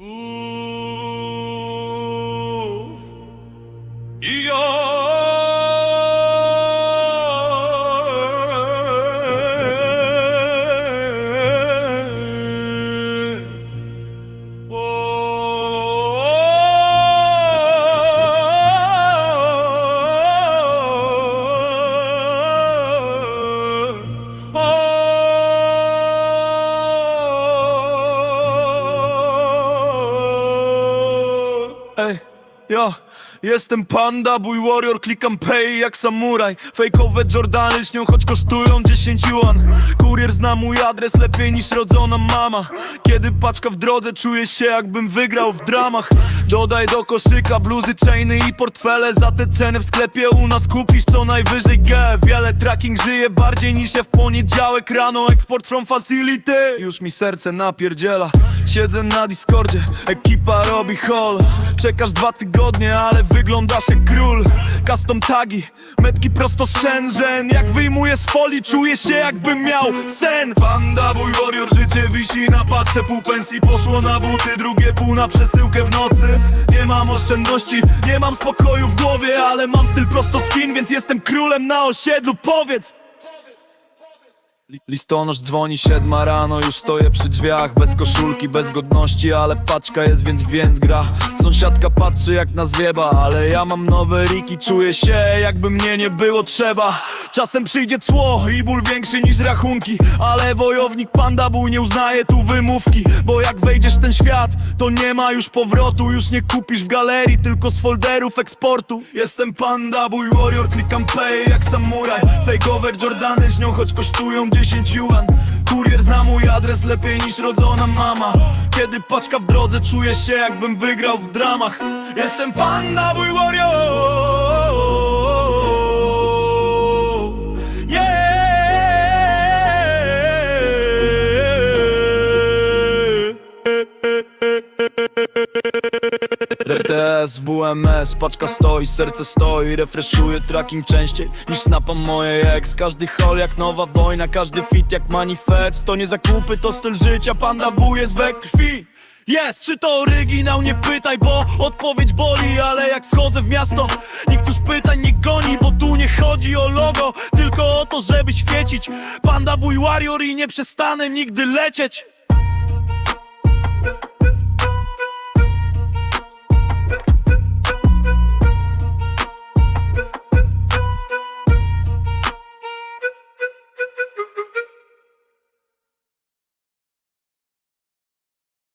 Ooh. Ej, ja jestem panda, bój warrior, klikam pay jak samuraj. Fejkowe Jordany lśnią, choć kosztują 10 yuan. Kurier zna mój adres lepiej niż rodzona mama. Kiedy paczka w drodze, czuję się jakbym wygrał w dramach. Dodaj do koszyka bluzy, chainy i portfele. Za te ceny w sklepie u nas kupisz co najwyżej G. Wiele tracking żyje bardziej niż ja w poniedziałek. Rano Export from facility. Już mi serce napierdziela Siedzę na Discordzie, ekipa robi hall. Czekasz dwa tygodnie, ale wyglądasz jak król. Custom tagi, metki prosto z Shenzhen. Jak wyjmuję z folii, czuję się jakbym miał sen. Panda, bój warrior, życie wisi na paczce. Pół pensji poszło na buty, drugie pół na przesyłkę w nocy. Nie mam oszczędności, nie mam spokoju w głowie Ale mam styl prosto z kin, więc jestem królem na osiedlu. Powiedz! Li- Listonosz dzwoni siedma rano, już stoję przy drzwiach. Bez koszulki, bez godności, ale paczka jest, więc więc gra. Sąsiadka patrzy jak na zwieba, ale ja mam nowe riki. Czuję się jakby mnie nie było trzeba. Czasem przyjdzie cło i ból większy niż rachunki Ale wojownik panda bój nie uznaje tu wymówki Bo jak wejdziesz w ten świat, to nie ma już powrotu. Już nie kupisz w galerii, tylko z folderów eksportu. Jestem panda, bój warrior, klikam pay jak samuraj. Fakeover Jordany śnią, choć kosztują 10 yuan. Kurier zna mój adres lepiej niż rodzona mama. Kiedy paczka w drodze, czuję się jakbym wygrał w dramach. Jestem panda, bój warrior RTS, WMS, paczka stoi, serce stoi Refreshuję tracking częściej niż snapam moje ex. Każdy hol jak nowa wojna, każdy fit jak manifest. To nie zakupy, to styl życia, panda bój jest we krwi. Jest, czy to oryginał? Nie pytaj, bo odpowiedź boli Ale jak wchodzę w miasto, nikt już pytań nie goni Bo tu nie chodzi o logo, tylko o to, żeby świecić. Panda bój warrior i nie przestanę nigdy lecieć